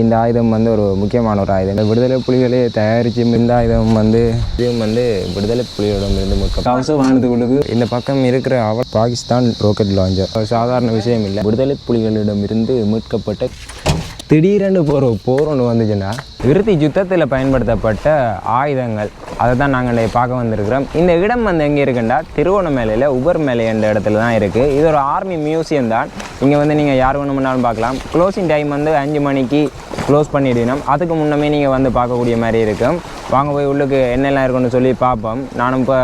இந்த ஆயுதம் வந்து ஒரு முக்கியமான ஒரு ஆயுதம். இந்த விடுதலை புலிகளே தயாரித்து இந்த ஆயுதம் வந்து இதுவும் வந்து விடுதலை புலிகளிடம் இருந்து முக்கியம் கவசமானதுகளுக்கு இந்த பக்கம் இருக்கிற அவர் பாகிஸ்தான் ராக்கெட் லாஞ்சர் சாதாரண விஷயம் இல்லை. விடுதலை புலிகளிடம் இருந்து மீட்கப்பட்ட திடீரென்று போகிற போர் ஒன்று வந்துச்சுன்னா இறுதி யுத்தத்தில் பயன்படுத்தப்பட்ட ஆயுதங்கள். அதை தான் நாங்கள் இன்றைய பார்க்க வந்திருக்கிறோம். இந்த இடம் வந்து எங்கே இருக்குண்டா? திருவோணமேலையில் உபர் மேலை என்ற இடத்துல தான் இருக்குது இது ஒரு ஆர்மி மியூசியம் தான். இங்கே வந்து நீங்கள் யார் வேணும்னாலும் பார்க்கலாம். க்ளோசிங் டைம் வந்து அஞ்சு மணிக்கு க்ளோஸ் பண்ணிடணும். அதுக்கு முன்னமே நீங்கள் வந்து பார்க்கக்கூடிய மாதிரி இருக்கும். வாங்க போய் உள்ளுக்கு என்னெல்லாம் இருக்குன்னு சொல்லி பார்ப்போம். நானும் இப்போ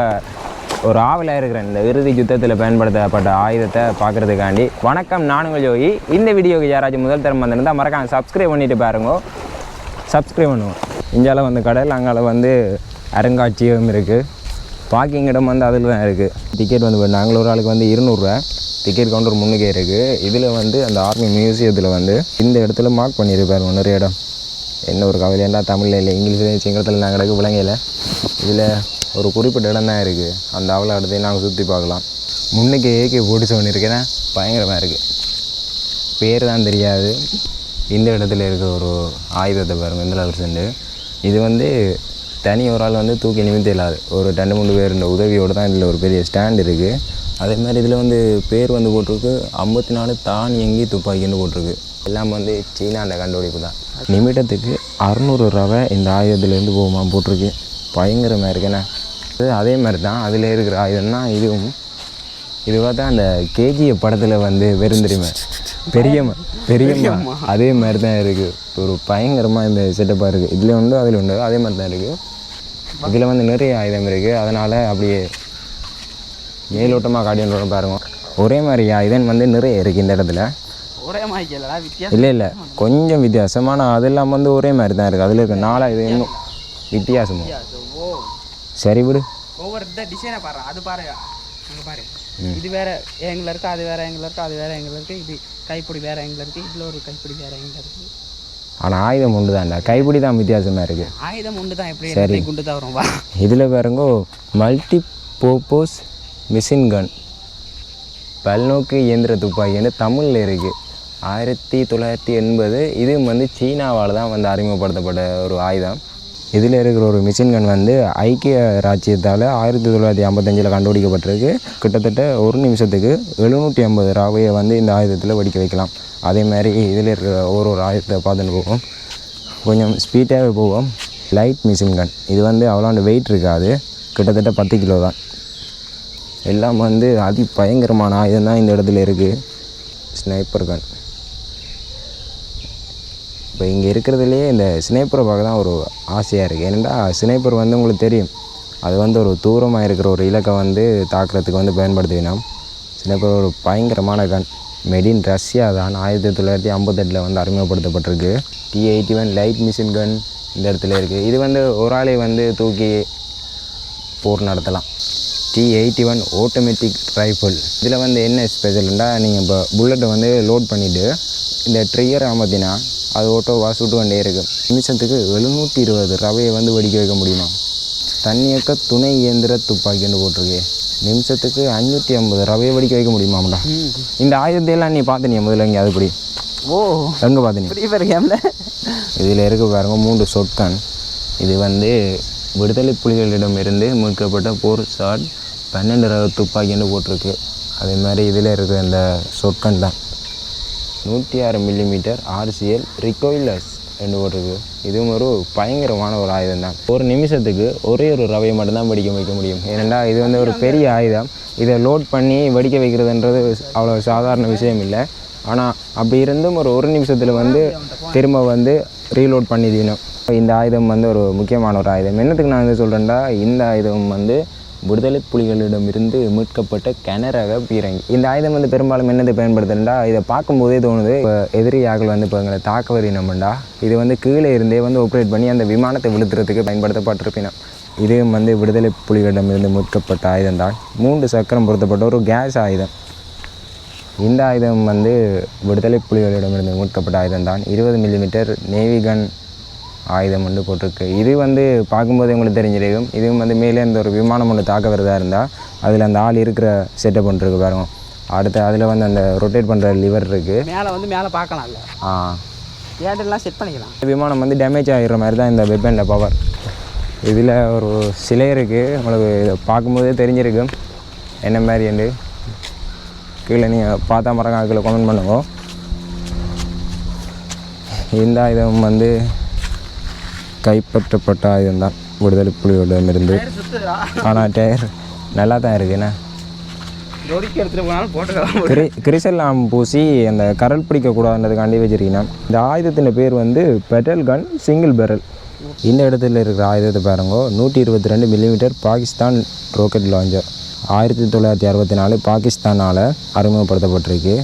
ஒரு ஆவலாக இருக்கிற இந்த இறுதி யுத்தத்தில் பயன்படுத்தப்பட்ட ஆயுதத்தை பார்க்குறதுக்காண்டி. வணக்கம் நானுங்கள் ஜோகி. இந்த வீடியோக்கு யாராச்சும் முதல் தரம் வந்திருந்தால் மறக்காம சப்ஸ்கிரைப் பண்ணிட்டு பாருங்க. சப்ஸ்கிரைப் பண்ணுவோம். இந்தியாவில் வந்து கடல் அங்கால வந்து அருங்காட்சியகம் இருக்குது பார்க்கிங் இடம் வந்து அதில் தான் இருக்குது டிக்கெட் வந்து நாங்கள் ஒரு ஆளுக்கு வந்து இருநூறுவா. டிக்கெட் கவுண்டர் முன்னுக்கே இருக்குது இதில் வந்து அந்த ஆர்மி மியூசியத்தில் வந்து இந்த இடத்துல மார்க் பண்ணியிருப்பார் நிறைய இடம். என்ன ஒரு கவலையாண்டா தமிழில் இல்லை இங்கிலீஷில் சிங்களத்தில் நாங்கள் கிடக்கு விளங்கையில் இதில் ஒரு குறிப்பிட்ட இடம் தான் இருக்குது அந்த அவளை இடத்தையும் நாங்கள் சுற்றி பார்க்கலாம். முன்னுக்கு ஏகே போட்டு ஒன்று பயங்கரமாக இருக்குது பேர் தான் தெரியாது. இந்த இடத்துல இருக்க ஒரு ஆயுதத்தை பாருங்கள் இந்த பர்சன்ட் இது வந்து தனி ஒரு ஆள் வந்து தூக்கி நிமித்த இல்லாது. ஒரு ரெண்டு மூணு பேர் இந்த உதவியோடு தான் இதில் ஒரு பெரிய ஸ்டாண்ட் இருக்குது அதே மாதிரி இதில் வந்து பேர் வந்து போட்டிருக்கு. ஐம்பத்தி நாலு தானியங்கி துப்பாக்கின்னு போட்டிருக்கு. எல்லாம் வந்து சீனா அந்த கண்டுபிடிப்பு தான். நிமிடத்துக்கு அறநூறு ரவை இந்த ஆயுதத்துலேருந்து போகுமா போட்டிருக்கு. பயங்கரமாக இருக்குண்ணே அதே மாதிரி தான் அதில் இருக்கிற ஆயுதம்னா இதுவும். இது பார்த்தா அந்த கேஜிஎஃப் படத்தில் வந்து வெறும் தெரியுமா பெரியம்மா பெரியம்மா அதே மாதிரி தான் இருக்குது ஒரு பயங்கரமாக இந்த செட்டப்பாக இருக்குது இதில் உண்டு அதில் உண்டு அதே மாதிரி தான் இருக்குது இதில் வந்து நிறைய ஆயுதம் இருக்குது அதனால் அப்படியே மேலோட்டமாக காட்டின்னு பாருங்க. ஒரே மாதிரி ஆயுதம் வந்து நிறைய இருக்குது இந்த இடத்துல. ஒரே வித்தியாசம். இல்லை இல்லை. கொஞ்சம் வித்தியாசமான அதெல்லாம் வந்து ஒரே மாதிரி தான் இருக்குது அதில் இருக்க நாலா இது இன்னும் வித்தியாசமும். சரி விடு. ஒவ்வொரு இந்த டிசைனை பாரு அது பாரு அங்கே பாரு. இது வேற எங்கில் இருக்கு அது வேற எங்கில் இருக்கு அது வேற எங்கில் இருக்கு இது கைப்பிடி வேற எங்கில் இருக்கு இதில் ஒரு கைப்பிடி வேற எங்கில் இருக்கு. ஆனால் ஆயுதம் ஒன்று தான்டா. கைப்பிடி தான் வித்தியாசமாக இருக்குது ஆயுதம் உண்டு தான் எப்படி எல்லாத்தையும் குண்டு தான் வரும் வா. இதில் பாருங்கோ மல்டி பர்போஸ் மிஷின் கன் பல்நோக்கு இயந்திர துப்பாக்கின்னு தமிழில் இருக்குது ஆயிரத்தி தொள்ளாயிரத்தி எண்பது இது வந்து சீனாவால் தான் வந்து அறிமுகப்படுத்தப்பட்ட ஒரு ஆயுதம். இதில் இருக்கிற ஒரு மிஷின் கன் வந்து ஐக்கிய ராஜ்யத்தால் ஆயிரத்தி தொள்ளாயிரத்தி ஐம்பத்தஞ்சில் கண்டுபிடிக்கப்பட்டிருக்கு. கிட்டத்தட்ட ஒரு நிமிஷத்துக்கு எழுநூற்றி ஐம்பது ராவையை வந்து இந்த ஆயுதத்தில் வெடிக்க வைக்கலாம். அதே மாதிரி இதில் இருக்கிற ஒரு ஒரு ஆயுதத்தை பார்த்துன்னு போவோம். கொஞ்சம் ஸ்பீடாகவே போவோம். லைட் மிஷின் கன் இது வந்து அவ்வளோண்டு வெயிட் இருக்காது. கிட்டத்தட்ட பத்து கிலோ தான். எல்லாம் வந்து அதி பயங்கரமான ஆயுதம் தான் இந்த இடத்துல இருக்குது ஸ்னைப்பர் கன் இப்போ இங்கே இருக்கிறதுலையே இந்த ஸ்னைப்பரை பார்க்க தான் ஒரு ஆசையாக இருக்குது ஏனெண்டா ஸ்னைப்பர் வந்து உங்களுக்கு தெரியும். அது வந்து ஒரு தூரமாக இருக்கிற ஒரு இலக்கை வந்து தாக்குறதுக்கு வந்து பயன்படுத்தினோம் ஸ்னைப்பர் ஒரு பயங்கரமான கன் மெடின் ரஷ்யா தான். ஆயிரத்தி தொள்ளாயிரத்தி ஐம்பத்தெட்டில் வந்து அறிமுகப்படுத்தப்பட்டிருக்கு. T eighty one light machine gun இந்த இடத்துல இருக்குது இது வந்து ஒரு ஆளை வந்து தூக்கி போர் நடத்தலாம். T eighty one automatic rifle இதில் வந்து என்ன ஸ்பெஷல்னா நீங்கள் இப்போ புல்லட்டை வந்து லோட் பண்ணிவிட்டு இந்த ட்ரியர் அமர்த்தினா அது ஓட்டோவாக சுட்டு கொண்டே இருக்கும் நிமிஷத்துக்கு எழுநூற்றி இருபது ரவையை வந்து வெடிக்க வைக்க முடியுமா? தண்ணியக்க துணை இயந்திர துப்பாக்கின்னு போட்டிருக்கு. நிமிஷத்துக்கு அஞ்சூற்றி ஐம்பது ரவையை வெடிக்க வைக்க முடியுமாம்டா இந்த ஆயுதத்தையெல்லாம் நீ பார்த்தினியா முதல்ல இங்கே அதுபடி ஓ. எங்கே பார்த்தினி ஃப்ரீ ஃபயர் கேமில் இதில் இருக்க பாருங்க மூன்று சொற்கன் இது வந்து விடுதலை புலிகளிடமிருந்து மீட்கப்பட்ட போர் ஷாட் பன்னெண்டு ரக துப்பாக்கின்னு போட்டிருக்கு. அதே மாதிரி இதில் இருக்கிற இந்த சொற்கன் தான். நூற்றி ஆறு மில்லிமீட்டர் ஆர்சிஎல் ரிகோயிலஸ் ரெண்டு போட்டிருக்கு. இதுவும் ஒரு பயங்கரமான ஒரு ஆயுதம் தான் ஒரு நிமிஷத்துக்கு ஒரே ஒரு ரவையை மட்டும்தான் வெடிக்க வைக்க முடியும். ஏனெண்டா இது வந்து ஒரு பெரிய ஆயுதம். இதை லோட் பண்ணி வெடிக்க வைக்கிறதுன்றது அவ்வளோ சாதாரண விஷயம் இல்லை. ஆனால் அப்படி இருந்தும் ஒரு ஒரு நிமிஷத்தில் வந்து திரும்ப வந்து ரீலோட் பண்ணிடணும் இந்த ஆயுதம் வந்து ஒரு முக்கியமான ஒரு ஆயுதம். என்னத்துக்கு நான் வந்து சொல்கிறேன்டா இந்த ஆயுதம் வந்து விடுதலை புலிகளிடமிருந்து மீட்கப்பட்ட கனரக பீரங்கி இந்த ஆயுதம் வந்து பெரும்பாலும் என்னது பயன்படுத்துறா இதை பார்க்கும்போதே தோணுது இப்போ எதிரியாக்கள் வந்து இப்போ எங்களை தாக்க வரினோம்டா இது வந்து கீழே இருந்தே வந்து ஆப்ரேட் பண்ணி அந்த விமானத்தை விழுத்துறதுக்கு பயன்படுத்தப்பட்டிருப்பினோம். இதையும் வந்து விடுதலை புலிகளிடமிருந்து மீட்கப்பட்ட ஆயுதம் தான் மூன்று சக்கரம் பொருத்தப்பட்ட ஒரு கேஸ் ஆயுதம். இந்த ஆயுதம் வந்து விடுதலை புலிகளிடமிருந்து மீட்கப்பட்ட ஆயுதம் தான் இருபது மில்லிமீட்டர் நேவி கன் ஆயுதம் வந்து போட்டிருக்கு. இது வந்து பார்க்கும்போது உங்களுக்கு தெரிஞ்சிருக்கும். இதுவும் வந்து மேலே இந்த ஒரு விமானம் ஒன்று தாக்க வரதா இருந்தால் அதில் அந்த ஆள் இருக்கிற செட்டப் ஒன்று இருக்கு பாருங்க. அடுத்து அதில் வந்து அந்த ரொட்டேட் பண்ணுற லிவர் இருக்குது மேலே வந்து மேலே பார்க்கலாம்ல. ஆ. கேண்டெல்லாம் செட் பண்ணிக்கலாம்? விமானம் வந்து டேமேஜ் ஆகிடுற மாதிரி தான் இந்த வெப்பனில் பவர் இதில் ஒரு சிலை இருக்குது உங்களுக்கு இதை பார்க்கும்போதே தெரிஞ்சிருக்கும். என்ன மாதிரிண்டு கீழே நீங்கள் பார்த்தா மறக்காம கீழே கமெண்ட் பண்ணுங்க. இந்த ஆயுதம் வந்து கைப்பற்றப்பட்ட ஆயுதம் தான் விடுதலை புலிகளிடமிருந்து. ஆனால் டயர் நல்லா தான் இருக்குண்ணே ஜோடிக்கு கிரி கிரிசெல்லாம் பூசி அந்த கரல் பிடிக்கக்கூடாதுன்றதுக்காண்டி வச்சுருக்கீங்க. இந்த ஆயுதத்தின் பேர் வந்து பெட்டல் கன் சிங்கிள் பெரல். இந்த இடத்துல இருக்கிற ஆயுதத்தை பாருங்க. நூற்றி இருபத்தி ரெண்டு மில்லிமீட்டர் பாகிஸ்தான் ராக்கெட் லாஞ்சர் ஆயிரத்தி தொள்ளாயிரத்தி அறுபத்தி நாலு பாகிஸ்தானால் அறிமுகப்படுத்தப்பட்டிருக்கு.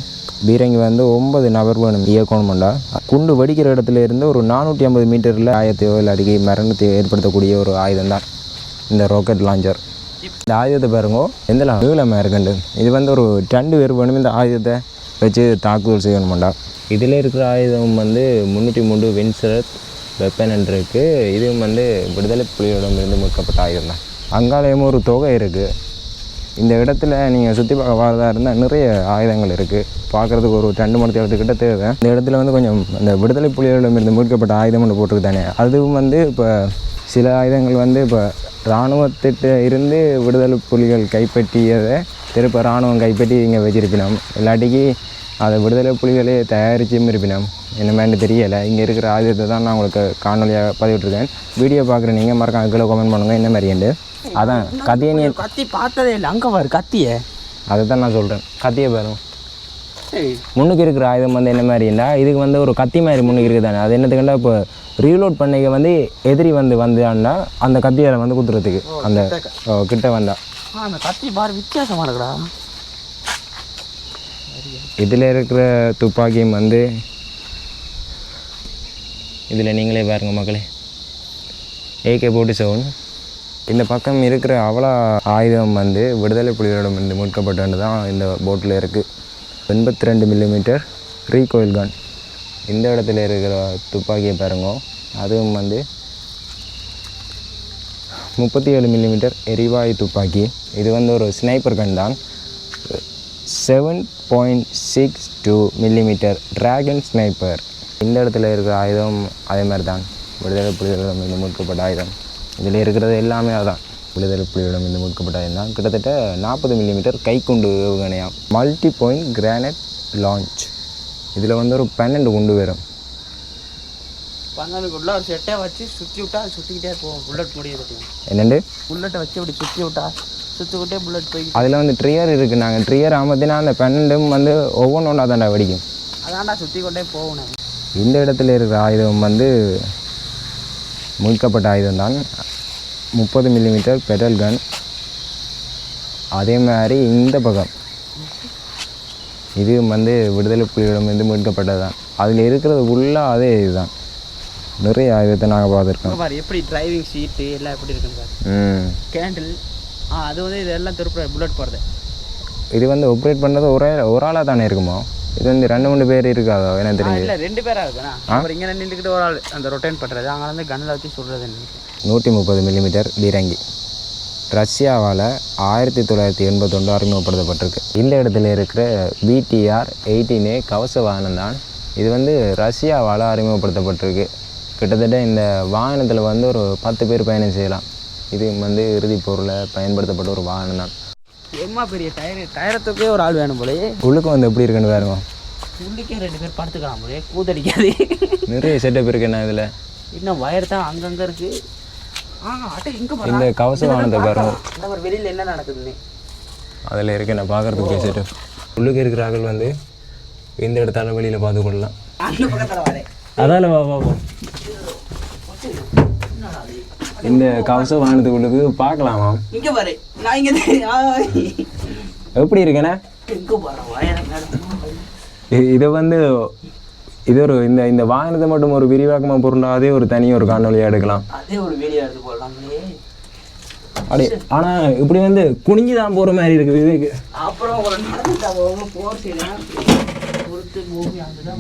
பீரங்கி வந்து ஒன்பது நபர் வேணும் இயக்கணும்டா குண்டு வெடிக்கிற இடத்துல இருந்து ஒரு நானூற்றி ஐம்பது மீட்டரில் ஆயத்தையோ இல்லை அடிக்கி மரணத்தை ஏற்படுத்தக்கூடிய ஒரு ஆயுதம் தான் இந்த ராக்கெட் லாஞ்சர் இந்த ஆயுதத்தை பாருங்க எந்த நீளமாக இருக்குண்டு? இது வந்து ஒரு ரெண்டு பேர் வேணும் இந்த ஆயுதத்தை வச்சு தாக்குதல் செய்யணுமாண்டா. இதில் இருக்கிற ஆயுதம் வந்து முந்நூற்றி மூன்று வின்சரத் வெப்பன் இருக்குது இதுவும் வந்து விடுதலை புலிகளிடமிருந்து மீட்கப்பட்ட ஆயுதம் தான் அங்காலயமும் ஒரு தொகை இருக்குது இந்த இடத்துல நீங்கள் சுற்றி பார்க்க வரதா இருந்தால் நிறைய ஆயுதங்கள் இருக்குது பார்க்குறதுக்கு ஒரு ரெண்டு மணி நேரத்துக்கிட்ட தேவை. இந்த இடத்துல வந்து கொஞ்சம் இந்த விடுதலை புலிகளிடமிருந்து மீட்கப்பட்ட ஆயுதம் ஒன்று போட்டிருக்கு தானே அதுவும் வந்து இப்போ சில ஆயுதங்கள் வந்து இப்போ இராணுவத்திட்ட இருந்து விடுதலை புலிகள் கைப்பற்றியதை திருப்ப இராணுவம் கைப்பற்றி இங்கே வச்சிருப்பினோம். இல்லாட்டிக்கு அதை விடுதலை புலிகளே தயாரிச்சும் இருப்பினோம். என்ன மாதிரி தெரியலை. இங்கே இருக்கிற ஆயுதத்தை தான் நான் உங்களுக்கு காணொலியாக பதிவிட்டிருக்கேன். வீடியோ பார்க்குற நீங்கள் மறக்காம கீழே கமெண்ட் பண்ணுங்கள் என்ன மாதிரிண்டு அதான் கதையை நீ கத்தி பார்த்ததே இல்லை. அங்கே பாரு கத்திய. அதை தான் நான் சொல்கிறேன் கத்தியை பாருங்க முன்னுக்கு இருக்கிற ஆயுதம் வந்து என்ன மாதிரின்னா இதுக்கு வந்து ஒரு கத்தி மாதிரி முன்னுக்கு இருக்குது தானே அது என்னத்துக்குண்டா இப்போ ரீலோட் பண்ணிக்க வந்து எதிரி வந்து வந்தான்னா அந்த கத்தியால் வந்து குத்துறதுக்கு. அந்த கிட்ட வந்தா. அந்த கத்தி பாரு வித்தியாசமா இருக்குடா. இதில் இருக்கிற துப்பாக்கியும் வந்து இதில் நீங்களே பாருங்கள் மக்களே. ஏகே போட்டு செவன் இந்த பக்கம் இருக்கிற அவ்வளோ ஆயுதம் வந்து விடுதலை புலிகளிடம் இருந்து மீட்கப்பட்டது தான் இந்த போட்டில் இருக்குது எண்பத்தி ரெண்டு மில்லிமீட்டர் ரீகோயில் கன் இந்த இடத்துல இருக்கிற துப்பாக்கியை பாருங்க. அதுவும் வந்து முப்பத்தி ஏழு மில்லிமீட்டர் எரிவாயு துப்பாக்கி. இது வந்து ஒரு ஸ்னைப்பர் கன் தான். Seven point six two millimetre dragon sniper இந்த இடத்துல இருக்கிற ஆயுதம் அதே மாதிரி தான் விடுதலை புலிகளிடம் இருந்து மீட்கப்பட்ட ஆயுதம். இதில் இருக்கிறது எல்லாமே அதான். விடுதலை புலிகளிடம் இருந்து மீட்கப்பட்ட ஆயுதம் தான். கிட்டத்தட்ட நாற்பது மில்லிமீட்டர் கைக்குண்டு ஏவுகணையாம் மல்டி பாயிண்ட் கிரானைட் லான்ச் இதில் வந்து ஒரு பன்னெண்டு குண்டு வரும். பன்னெண்டுக்குள்ள ஒரு செட்டை வச்சு சுற்றி விட்டா சுற்றிக்கிட்டே போகும். புல்லட் முடியாது என்னண்டு? புல்லட்டை வச்சு இப்படி சுற்றி விட்டா சுற்றிக்கிட்டே புல்லட் போய் அதில் வந்து ட்ரியர் இருக்குது நாங்கள் ட்ரியர் அமர்த்தினா அந்த பன்னெண்டும் வந்து ஒவ்வொன்றா தாண்டா வெடிக்கும். அதான்டா சுற்றி கொண்டே போகணும். இந்த இடத்துல இருக்கிற ஆயுதம் வந்து மீட்கப்பட்ட ஆயுதம் தான். முப்பது மில்லிமீட்டர் பெடல் கன் அதே மாதிரி இந்த பக்கம். இது வந்து விடுதலை புலிகளிடமிருந்து மீட்கப்பட்டது தான். அதில் இருக்கிறது ஃபுல்லாக அதே இதுதான். நிறைய ஆயுதத்தை நாங்கள் பார்த்துருக்கோம். பாரு எப்படி டிரைவிங் சீட்டு எல்லாம் எப்படி இருக்குன்னு பாரு. கேண்டில் ஆ அது வந்து இதெல்லாம் திருப்ப புல்லட் போகிறது இது வந்து ஆப்ரேட் பண்ணுறது ஒரே ஒரு ஆளாக தானே இருக்குமோ? இது வந்து ரெண்டு மூணு பேர் இருக்காதோ? எனக்கு தெரிஞ்சு. இல்லை ரெண்டு பேரா இருக்குண்ணா அப்புறம் இங்கே நின்றுக்கிட்டு ஒரு ஆள் அந்த ரொட்டேட் பண்ணுறது அங்கே வந்து கண்ணில் வச்சு சுடுறது நூற்றி முப்பது மில்லிமீட்டர் பீரங்கி. ரஷ்யாவால் ஆயிரத்தி தொள்ளாயிரத்தி எண்பத்தொன்று அறிமுகப்படுத்தப்பட்டிருக்கு. இந்த இடத்துல இருக்கிற பிடிஆர் எயிட்டீனே கவச வாகனம் தான். இது வந்து ரஷ்யாவால் அறிமுகப்படுத்தப்பட்டிருக்கு. கிட்டத்தட்ட இந்த வாகனத்தில் வந்து ஒரு பத்து பேர் பயணம் செய்யலாம். இது வந்து இறுதிப் பொருளை பயன்படுத்தப்பட்ட ஒரு வாகனம் தான். எம்மா பெரிய டயர்? டயரத்துக்கே ஒரு ஆள் வேணும் போலே உள்ளுக்கு வந்து எப்படி இருக்குன்னு பாருங்க. உள்ளுக்கே ரெண்டு பேர் படுத்துக்கலாம் போலே கூத்தடிக்காது. நிறைய செட்டப் இருக்கு என்ன இதில்? இன்னும் வயர் தான் அங்கங்கே இருக்கு. ஆ அட்டை இங்கே இந்த கவச வாகனத்தை பாருங்க. வெளியில் என்ன நடக்குதுன்னு. அதில் இருக்கு நான் பார்க்குறதுக்கு செட்டப் உள்ளுக்கு இருக்கிறார்கள் வந்து இந்த இடத்தால வெளியில் பார்த்து கொள்ளலாம். அந்த பக்கத்தில் வரேன் அதால வா. இந்த கவச வாகனத்துக்குள்ளுக்கு பார்க்கலாமா? இங்கே பாரு. நான் இங்கே எப்படி இருக்கேண்ணே இதை வந்து இது ஒரு இந்த இந்த வாகனத்தை மட்டும் ஒரு விரிவாக்கமாக பொருண்டாதே ஒரு தனி ஒரு காணொலியாக எடுக்கலாம். அதே ஒரு வீடியோ எடுத்து போடலாங்களே அப்படி ஆனால் இப்படி வந்து குனிஞ்சு தான் போகிற மாதிரி இருக்குது இதுக்கு அப்புறம் ஒரு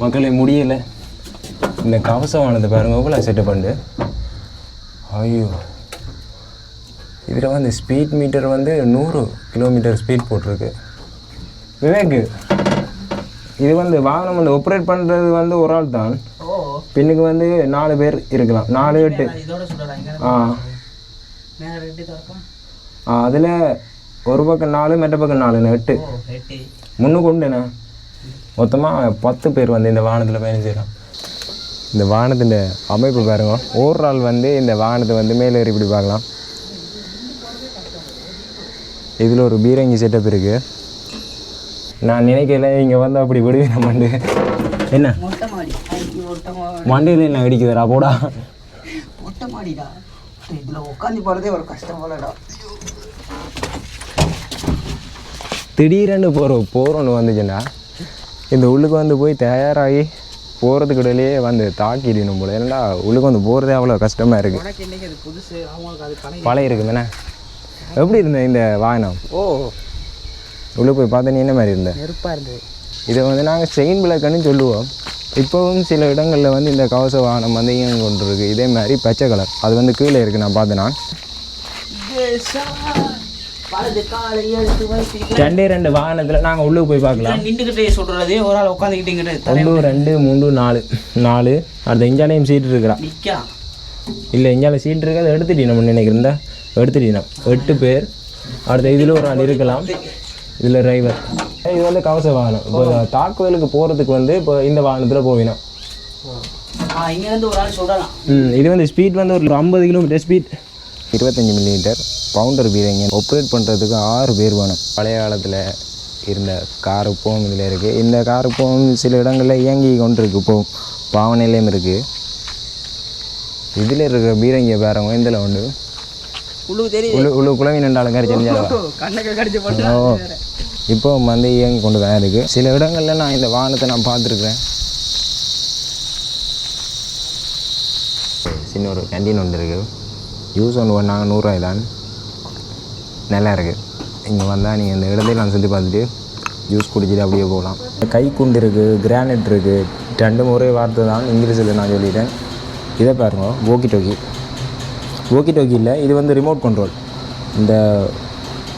மக்களே முடியல. இந்த கவச வாகனத்தை பாருங்க எவ்வளோ செட்டப் பண்ணு ஐயோ. இதில் வந்து ஸ்பீட் மீட்டர் வந்து நூறு கிலோமீட்டர் ஸ்பீட் போட்டிருக்கு. விவேக் இது வந்து வாகனம் வந்து ஆப்ரேட் பண்ணுறது வந்து ஒரு ஆள் தான். பின்னுக்கு வந்து நாலு பேர் இருக்கலாம். நாலு எட்டு. ஆ. திறக்கும் அதில் ஒரு பக்கம் நாலு மெட்ட பக்கம் நாலுண்ணே எட்டு? முன்னுக்கு உண்டுண்ணே மொத்தமாக பத்து பேர் வந்து இந்த வாகனத்தில் பயணம் செய்யலாம். இந்த வாகனத்தின் அமைப்பு பாருங்க. ஒரு ஆள் வந்து இந்த வாகனத்தை வந்து மேலே ஏறி இப்படி பார்க்கலாம். இதில் ஒரு பீரங்கி செட்டப் இருக்குது நான் நினைக்கல இங்கே வந்து அப்படி விடுவேன் மண்டு. என்ன? மண்டையில் என்ன அடிக்குதுடா போடா. இதில் உட்காந்து போகிறதே ஒரு கஷ்டம் போலடா. திடீரென்னு போகிறோம் போகிறோன்னு வந்துச்சுன்னா இந்த உள்ளுக்கு வந்து போய் தயாராகி போகிறதுக்கு இடையிலேயே வந்து தாக்கிடணும் போல. ஏன்னா உள்ளுக்கு வந்து போகிறதே அவ்வளோ கஷ்டமாக இருக்குது பழைய பழைய இருக்குதுண்ணே எப்படி இருந்த இந்த வாகனம்? ஓ. உள்ளே போய் பார்த்தா நீ என்ன மாதிரி இருந்த? நெருப்பாக இருந்தது. இதை வந்து நாங்கள் செயின் பிளாக்குன்னு சொல்லுவோம். இப்போவும் சில இடங்களில் வந்து இந்த கவச வாகனம் வந்து இயங்கி கொண்டு இருக்கு. இதே மாதிரி பச்சை கலர். அது வந்து கீழே இருக்குது நான் பார்த்தேன் நான். வலது காலை எடுத்து வைத்து ரெண்டே ரெண்டு வாகனத்தில் நாங்கள் உள்ளே போய் பார்க்கலாம். நின்றுக்கிட்டே சொல்றது ஒரு ஆள் உட்காந்துக்கிட்டேங்கிட்ட தலை ஒன்று ரெண்டு மூணு நாலு. நாலு. அடுத்த இஞ்சாலையும் சீட்டு இருக்கிறா நிற்கான் இல்லை இஞ்சால சீட் இருக்கு? அதை எடுத்துட்டி நம்ம நினைக்கிறேன். எடுத்துட்டினா எட்டு பேர். அடுத்த இதில் ஒரு ஆள் இருக்கலாம். இதில் டிரைவர் இது வந்து கவச வாகனம். இப்போ தாக்குதலுக்கு போகிறதுக்கு வந்து இப்போ இந்த வாகனத்தில் ம் இது வந்து ஸ்பீட் வந்து ஒரு ஐம்பது கிலோமீட்டர் ஸ்பீட் இருபத்தஞ்சி மில்லிமீட்டர் பவுண்டர் பீரங்கி ஆப்ரேட் பண்ணுறதுக்கு ஆறு பேர் வேணும். பழைய காலத்தில் இருந்த கார் இப்போவும் இதில் இருக்குது இந்த கார் இப்போவும் சில இடங்களில் இயங்கி கொண்டிருக்கு. இப்போவும் பாவனையிலையும் இருக்குது இதில் இருக்கிற பீரங்கியை பாருங்க இதில் உண்டு? உள்ள குழவி கறி செஞ்சாலும் கண்ணுக்கு கடிச்சு போட்டு ஓ இப்போ வந்து இயங்கி கொண்டு தான் இருக்குது சில இடங்களில் நான் இந்த வாகனத்தை நான் பார்த்துருக்குறேன். சின்ன ஒரு கேண்டீன் ஒன்று இருக்குது யூஸ் ஒன்று பண்ணாங்க நூறுரூவாய் தான். நல்லா இருக்குது இங்கே வந்தால் நீங்கள் இந்த இடத்தையும் நான் சுற்றி பார்த்துட்டு ஜூஸ் குடிச்சிட்டு அப்படியே போகலாம். கை குண்டு இருக்குது கிரானைட் இருக்குது ரெண்டு முறை வார்த்தை தான் இங்கிலீஷில் நான் சொல்லிட்டேன். இதை பாருங்க ஓக்கி டோக்கி ஓகே டோக்கி இல்லை இது வந்து ரிமோட் கண்ட்ரோல் இந்த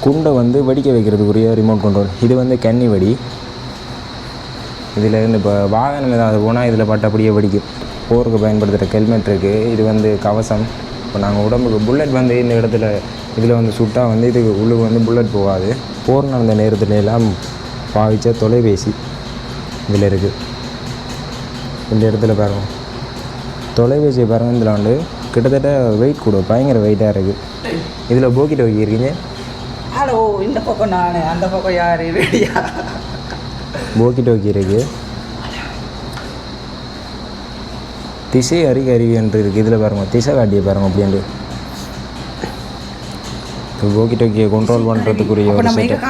குண்டை வந்து வெடிக்க வைக்கிறதுக்குரிய ரிமோட் கண்ட்ரோல் இது வந்து கன்னி வெடி. இதில் இருந்து இப்போ வாகனம் ஏதாவது போனால் இதில் பட்டு அப்படியே வெடிக்கும். போருக்கு பயன்படுத்துகிற ஹெல்மெட் இருக்குது இது வந்து கவசம். இப்போ நாங்கள் உடம்புக்கு புல்லட் வந்து இந்த இடத்துல இதில் வந்து சுட்டால் வந்து இதுக்கு உள்ளுக்கு வந்து புல்லட் போகாது. போர் நடந்த நேரத்துல எல்லாம் பாவிச்ச தொலைபேசி இதில் இருக்குது இந்த இடத்துல பாருங்க. தொலைபேசியை பாருங்கள் இதில் வந்து கிட்டத்தட்ட வெயிட் கூட பயங்கர வெயிட்டாக இருக்குது இதில் போக்கிட்டு வைக்கிறீங்க ஹலோ இந்த பக்கம் நான் அந்த பக்கம் யாரு? ரெடியா போக்கி டோக்கி இருக்கு. திசை அறிக அறிவு என்று இருக்குது இதில் பாருங்க திசை காட்டிய பாருங்க அப்படின்ட்டு போக்கி டோக்கியை கண்ட்ரோல் பண்ணுறதுக்குரிய ஒரு செட்டப்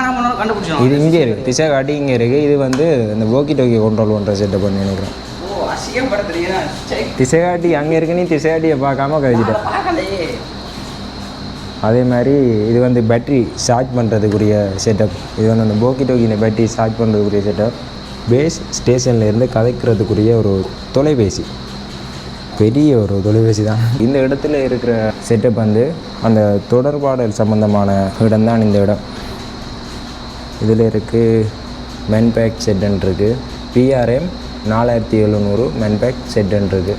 இது இங்கே இருக்குது திசை காட்டி இங்கே இருக்குது இது வந்து இந்த போக்கி டோக்கியை கண்ட்ரோல் பண்ணுற செட்டப் பண்ணி நினைக்கிறேன். ஓ அசிங்கப்படுத்துறீங்க சரி. திசை காட்டி அங்கே இருக்கு நீ திசை காட்டியை பார்க்காம கழிச்சிட்டேன் அதே மாதிரி இது வந்து பேட்ரி சார்ஜ் பண்ணுறதுக்குரிய செட்டப் இது வந்து அந்த போக்கி டோக்கின பேட்டரி சார்ஜ் பண்ணுறதுக்குரிய செட்டப் பேஸ் ஸ்டேஷனில் இருந்து கதைக்கிறதுக்குரிய ஒரு தொலைபேசி. பெரிய ஒரு தொலைபேசி தான். இந்த இடத்துல இருக்கிற செட்டப் வந்து அந்த தொடர்பாடல் சம்மந்தமான இடம்தான் இந்த இடம். இதில் இருக்குது மென்பேக் செட்டன் இருக்குது பிஆர்எம் நாலாயிரத்தி எழுநூறு மென்பேக் செட்டன் இருக்குது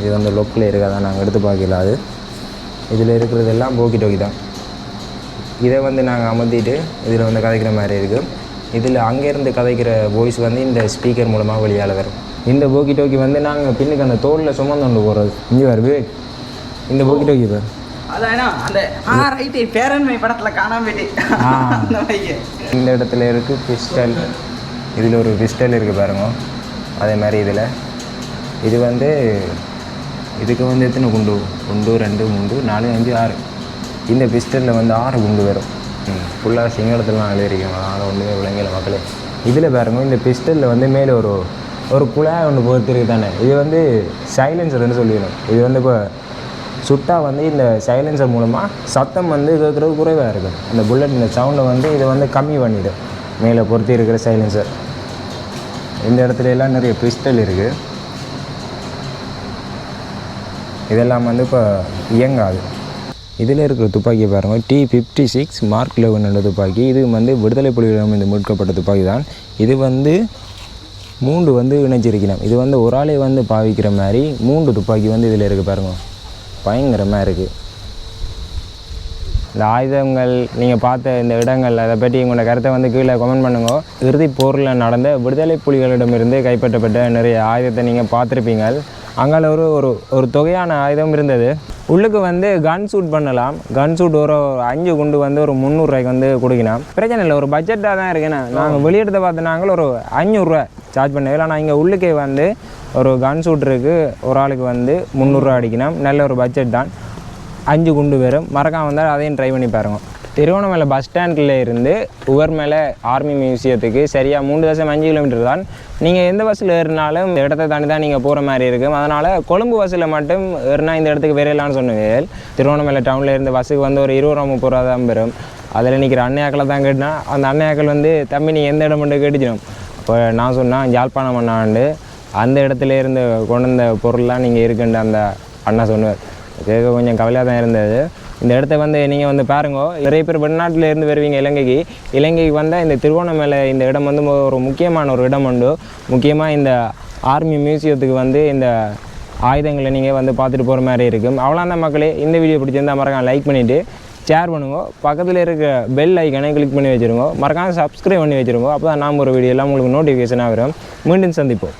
இது வந்து லொக்கில் இருக்காதான் நாங்கள் எடுத்து பார்க்கல அது. இதில் இருக்கிறது எல்லாம் போக்கி டோக்கி தான். இதை வந்து நாங்கள் அமர்த்திட்டு இதில் வந்து கதைக்கிற மாதிரி இருக்குது இதில் அங்கேருந்து கதைக்கிற வாய்ஸ் வந்து இந்த ஸ்பீக்கர் மூலமாக வெளியால் வரும். இந்த போக்கி டோக்கி வந்து நாங்கள் பின்னுக்கு அந்த தோளில் சுமந்து கொண்டு போகிறது இங்கே வர விவேக். இந்த போக்கி டோக்கி பார். இந்த இடத்துல இருக்குது பிஸ்டல் இதில் ஒரு பிஸ்டல் இருக்குது பாருங்க. அதே மாதிரி இதில். இது வந்து இதுக்கு வந்து எத்தனை குண்டு? குண்டு ரெண்டு மூன்று நாலு அஞ்சு ஆறு. இந்த பிஸ்டலில் வந்து ஆறு குண்டு வரும். ஃபுல்லாக சிங்களத்துலாம் எழுதிருக்கோம் அதனால் ஒன்றுமே விளங்கல மக்களே. இதில் பாருங்க இந்த பிஸ்டலில் வந்து மேலே ஒரு ஒரு குழாய் ஒன்று பொறுத்திருக்கு தானே. இது வந்து சைலன்சர்னு சொல்லிடணும். இது வந்து இப்போ சுட்டா வந்து இந்த சைலன்சர் மூலமாக சத்தம் வந்து கேட்குறது குறைவாக இருக்கும். அந்த புல்லட் இந்த சவுண்டை வந்து இதை வந்து கம்மி பண்ணிடும். மேலே பொருத்தி இருக்கிற சைலன்சர் இந்த இடத்துல எல்லாம் நிறைய பிஸ்டல் இருக்குது இதெல்லாம் வந்து இப்போ இயங்காது. இதில் இருக்கிற துப்பாக்கி பாருங்கள் T fifty six mark eleven துப்பாக்கி. இது வந்து விடுதலை புலிகளிடம் இந்த மீட்கப்பட்ட துப்பாக்கி தான். இது வந்து மூன்று வந்து இணைச்சிருக்கணும் இது வந்து ஒரு ஆளே வந்து பாவிக்கிற மாதிரி மூன்று துப்பாக்கி வந்து இதில் இருக்குது பாருங்கள் பயங்கரமாக இருக்குது இந்த ஆயுதங்கள் நீங்கள் பார்த்த இந்த இடங்கள் அதை பற்றி உங்களோட கருத்தை வந்து கீழே கமெண்ட் பண்ணுங்க. இறுதிப் போரில் நடந்த விடுதலை புலிகளிடமிருந்து கைப்பற்றப்பட்ட நிறைய ஆயுதத்தை நீங்கள் பார்த்துருப்பீங்க. அங்கால ஒரு ஒரு ஒரு தொகையான ஆயுதம் இருந்தது. உள்ளுக்கு வந்து கன் ஷூட் பண்ணலாம். கன் ஷூட் ஒரு அஞ்சு குண்டு வந்து ஒரு முந்நூறுரூவாய்க்கு வந்து கொடுக்கலாம் பிரச்சனை இல்லை ஒரு பட்ஜெட்டாக தான் இருக்குண்ணா நாங்கள் வெளியிடத்தை பார்த்தினாங்கள் ஒரு அஞ்சூறுரூவா சார்ஜ் பண்ணவே ஆனால் இங்கே உள்ளுக்கே வந்து ஒரு கன் ஷூட் இருக்குது ஒரு ஆளுக்கு வந்து முந்நூறுரூவா அடிக்கணும் நல்ல ஒரு பட்ஜெட் தான். அஞ்சு குண்டு வரும் மறக்காம வந்தால் அதையும் ட்ரை பண்ணி பாருங்க. திருவண்ணாமலை பஸ் ஸ்டாண்டில் இருந்து உவர்மலை ஆர்மி மியூசியத்துக்கு சரியாக மூணு தசம் அஞ்சு கிலோமீட்டர் தான். நீங்கள் எந்த பஸ்ஸில் ஏறினாலும் இந்த இடத்த தாண்டி தான் நீங்கள் போகிற மாதிரி இருக்கும். அதனால் கொழும்பு பஸ்ஸில் மட்டும் ஏறினா இந்த இடத்துக்கு விரையலான்னு சொன்னீங்க திருவண்ணாமலை டவுனில் இருந்து பஸ்ஸுக்கு வந்து ஒரு இருபது ரூபா முப்பது ரூபா தான் வரும். அதில் நிற்கிற அன்னையாக்களை தான் கேட்டினா அந்த அன்னையாக்கள் வந்து தம்பி நீங்கள் எந்த இடம் மட்டும் கேட்டுச்சிடும். இப்போ நான் சொன்னால் யாழ்ப்பாணம் அண்ணாண்டு அந்த இடத்துல இருந்து கொண்டு வந்த பொருள்லாம் நீங்கள் இருக்குன்ற அந்த அண்ணா சொன்னார். கேட்க கொஞ்சம் கவலையாக தான் இருந்தது. இந்த இடத்த வந்து நீங்கள் வந்து பாருங்க. நிறைய பேர் வெளிநாட்டில் இருந்து வருவீங்க இலங்கைக்கு. இலங்கைக்கு வந்தால் இந்த திருவோணமலை இந்த இடம் வந்து ஒரு முக்கியமான ஒரு இடம் உண்டு. முக்கியமாக இந்த ஆர்மி மியூசியத்துக்கு வந்து இந்த ஆயுதங்களை நீங்கள் வந்து பார்த்துட்டு போகிற மாதிரி இருக்கும். அவ்வளோதான் மக்களே. இந்த வீடியோ பிடிச்சிருந்தா மறக்காம லைக் பண்ணிவிட்டு ஷேர் பண்ணுங்க. பக்கத்தில் இருக்க பெல் ஐக்கனை கிளிக் பண்ணி வச்சுருங்க. மறக்காம சப்ஸ்கிரைப் பண்ணி வச்சுருங்க. அப்போ தான் நாம் ஒரு வீடியோ எல்லாம் உங்களுக்கு நோட்டிஃபிகேஷனாக வரும். மீண்டும் சந்திப்போம்.